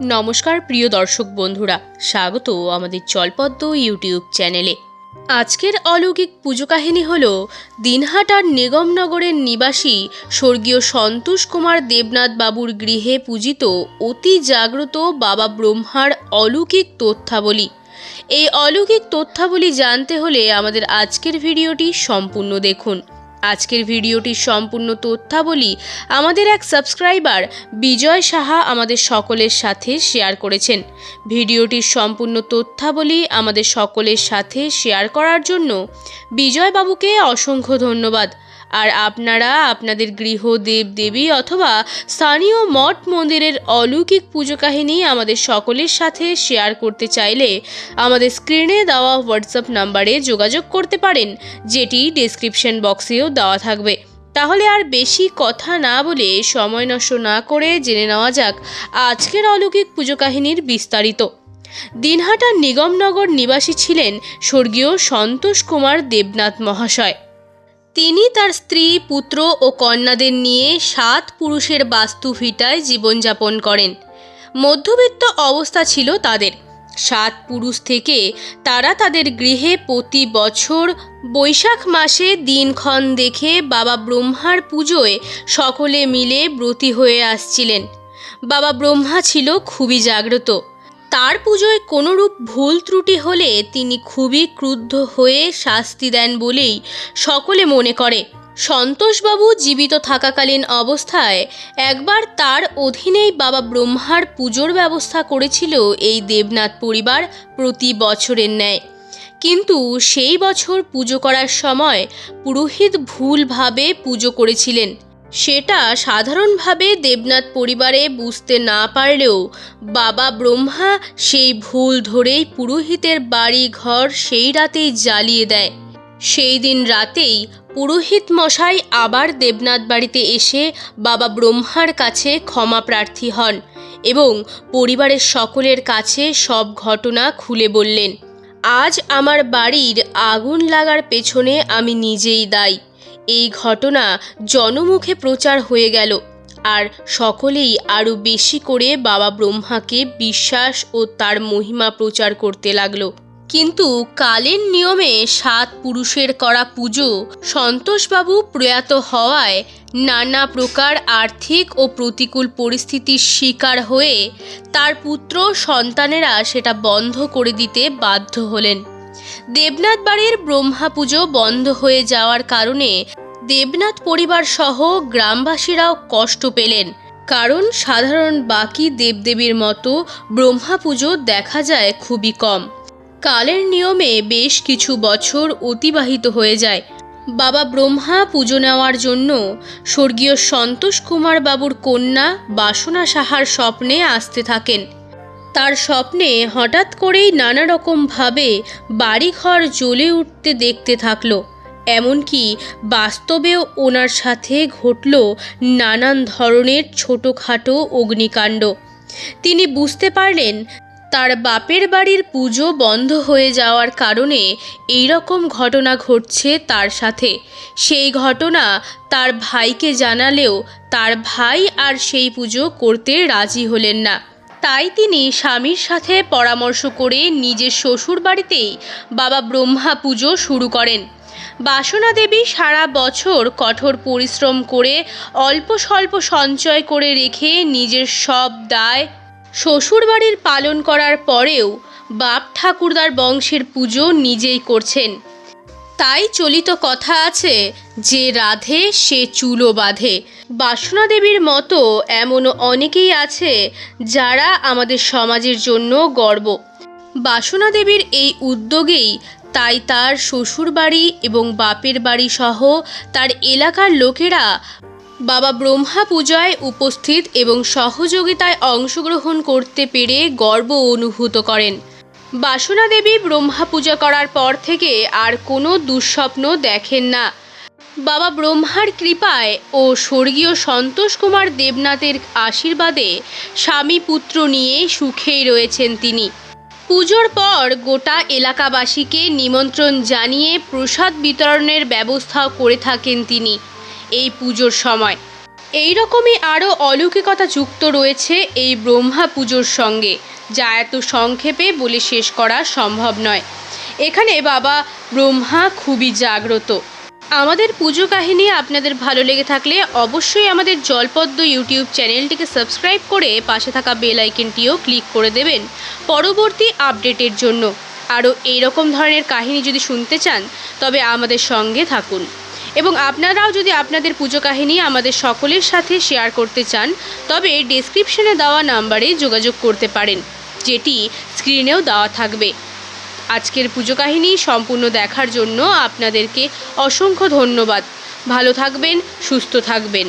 নমস্কার প্রিয় দর্শক বন্ধুরা, স্বাগত আমাদের চলপদ্ম ইউটিউব চ্যানেলে। আজকের অলৌকিক পুজো কাহিনী হল দিনহাটার নিগমনগরের নিবাসী স্বর্গীয় সন্তোষ কুমার দেবনাথ বাবুর গৃহে পূজিত অতি জাগ্রত বাবা ব্রহ্মার অলৌকিক তথ্যাবলী। এই অলৌকিক তথ্যাবলী জানতে হলে আমাদের আজকের ভিডিওটি সম্পূর্ণ দেখুন। আজকের ভিডিওটির সম্পূর্ণ তথ্যাবলী আমাদের এক সাবস্ক্রাইবার বিজয় সাহা আমাদের সকলের সাথে শেয়ার করেছেন। ভিডিওটির সম্পূর্ণ তথ্যাবলী আমাদের সকলের সাথে শেয়ার করার জন্য বিজয়বাবুকে অসংখ্য ধন্যবাদ। আর আপনারা আপনাদের গৃহ দেব দেবী অথবা স্থানীয় মঠ মন্দিরের অলৌকিক পুজো কাহিনী আমাদের সকলের সাথে শেয়ার করতে চাইলে আমাদের স্ক্রিনে দেওয়া হোয়াটসঅ্যাপ নাম্বারে যোগাযোগ করতে পারেন, যেটি ডেসক্রিপশন বক্সেও দেওয়া থাকবে। তাহলে আর বেশি কথা না বলে সময় নষ্ট না করে জেনে নেওয়া যাক আজকের অলৌকিক পুজো কাহিনীর বিস্তারিত। দিনহাটার নিগমনগর নিবাসী ছিলেন স্বর্গীয় সন্তোষ কুমার দেবনাথ মহাশয়। তিনি তার স্ত্রী, পুত্র ও কন্যাদের নিয়ে সাত পুরুষের বাস্তু ভিটায় জীবনযাপন করেন। মধ্যবিত্ত অবস্থা ছিল তাদের। সাত পুরুষ থেকে তারা তাদের গৃহে প্রতি বছর বৈশাখ মাসে দিনক্ষণ দেখে বাবা ব্রহ্মার পুজোয় সকলে মিলে ব্রতী হয়ে আসছিলেন। বাবা ব্রহ্মা ছিল খুবই জাগ্রত। তার পুজোয় কোনোরূপ ভুল ত্রুটি হলে তিনি খুবই ক্রুদ্ধ হয়ে শাস্তি দেন বলেই সকলে মনে করে। সন্তোষবাবু জীবিত থাকাকালীন অবস্থায় একবার তার অধীনেই বাবা ব্রহ্মার পুজোর ব্যবস্থা করেছিল এই দেবনাথ পরিবার প্রতি বছরের ন্যায়। কিন্তু সেই বছর পুজো করার সময় পুরোহিত ভুলভাবে পুজো করেছিলেন। সেটা সাধারণভাবে দেবনাথ পরিবারে বুঝতে না পারলেও বাবা ব্রহ্মা সেই ভুল ধরেই পুরোহিতের বাড়ি ঘর সেই রাতেই জ্বালিয়ে দেয়। সেই দিন রাতেই পুরোহিত মশাই আবার দেবনাথ বাড়িতে এসে বাবা ব্রহ্মার কাছে ক্ষমা প্রার্থী হন এবং পরিবারের সকলের কাছে সব ঘটনা খুলে বললেন, আজ আমার বাড়ির আগুন লাগার পেছনে আমি নিজেই দায়ী। এই ঘটনা জনমুখে প্রচার হয়ে গেল। আর সকলেই আরও বেশি করে বাবা ব্রহ্মাকে বিশ্বাস ও তার মহিমা প্রচার করতে লাগল। কিন্তু কালের নিয়মে সাত পুরুষের করা পুজো সন্তোষবাবু প্রয়াত হওয়ায় নানা প্রকার আর্থিক ও প্রতিকূল পরিস্থিতির শিকার হয়ে তার পুত্র সন্তানেরা সেটা বন্ধ করে দিতে বাধ্য হলেন। দেবনাথ বাড়ির ব্রহ্মা পুজো বন্ধ হয়ে যাওয়ার কারণে দেবনাথ পরিবার সহ গ্রামবাসীরাও কষ্ট পেলেন। কারণ সাধারণ বাকি দেবদেবীর মতো ব্রহ্মা পুজো দেখা যায় খুবই কম। কালের নিয়মে বেশ কিছু বছর অতিবাহিত হয়ে যায়। বাবা ব্রহ্মা পুজো নেওয়ার জন্য স্বর্গীয় সন্তোষ কুমার বাবুর কন্যা বাসনা সাহার স্বপ্নে আসতে থাকেন। তার স্বপ্নে হঠাৎ করেই নানা রকমভাবে বাড়িঘর জ্বলে উঠতে দেখতে থাকল। এমনকি বাস্তবেও ওনার সাথে ঘটল নানান ধরনের ছোটোখাটো অগ্নিকাণ্ড। তিনি বুঝতে পারলেন, তার বাপের বাড়ির পুজো বন্ধ হয়ে যাওয়ার কারণে এই রকম ঘটনা ঘটছে তার সাথে। সেই ঘটনা তার ভাইকে জানালেও তার ভাই আর সেই পুজো করতে রাজি হলেন না। তাই তিনি স্বামীর সাথে পরামর্শ করে নিজের শ্বশুর বাড়িতেই বাবা ব্রহ্মা পুজো শুরু করেন। বাসনা দেবী সারা বছর কঠোর পরিশ্রম করে অল্প স্বল্প সঞ্চয় করে রেখে নিজের সব দায় শ্বশুরবাড়ির পালন করার পরেও বাপ ঠাকুরদার বংশের পুজো নিজেই করছেন। তাই চলিত কথা আছে, যে রাধে সে চুলো বাঁধে। বাসনা দেবীর মতো এমনও অনেকেই আছে যারা আমাদের সমাজের জন্য গর্ব। বাসনা দেবীর এই উদ্যোগেই তাই তার শ্বশুর বাড়ি এবং বাপের বাড়ি সহ তার এলাকার লোকেরা বাবা ব্রহ্মা পূজায় উপস্থিত এবং সহযোগিতায় অংশগ্রহণ করতে পেরে গর্ব অনুভূত করেন। বাসনা দেবী ব্রহ্মা পূজা করার পর থেকে আর কোনো দুঃস্বপ্ন দেখেন না। বাবা ব্রহ্মার কৃপায় ও স্বর্গীয় সন্তোষ কুমার দেবনাথের আশীর্বাদে স্বামী পুত্র নিয়ে সুখেই রয়েছেন তিনি। পুজোর পর গোটা এলাকাবাসীকে নিমন্ত্রণ জানিয়ে প্রসাদ বিতরণের ব্যবস্থাও করে থাকেন তিনি এই পুজোর সময়। এই রকমই আরও অলৌকিকতা যুক্ত রয়েছে এই ব্রহ্মা পুজোর সঙ্গে। যা এত সংক্ষেপে বলে শেষ করা সম্ভব নয়। এখানে বাবা ব্রহ্মা খুবই জাগ্রত। আমাদের পুজো কাহিনী আপনাদের ভালো লেগে থাকলে অবশ্যই আমাদের জলপদ্ম ইউটিউব চ্যানেলটিকে সাবস্ক্রাইব করে পাশে থাকা বেল আইকনটিও ক্লিক করে দেবেন পরবর্তী আপডেটের জন্য। আরও এইরকম ধরনের কাহিনী যদি শুনতে চান, তবে আমাদের সঙ্গে থাকুন। এবং আপনারাও যদি আপনাদের পুজো কাহিনী আমাদের সকলের সাথে শেয়ার করতে চান, তবে ডেসক্রিপশনে দেওয়া নাম্বারে যোগাযোগ করতে পারেন, যেটি স্ক্রিনেও দেওয়া থাকবে। আজকের পুজো কাহিনী সম্পূর্ণ দেখার জন্য আপনাদেরকে অসংখ্য ধন্যবাদ। ভালো থাকবেন, সুস্থ থাকবেন।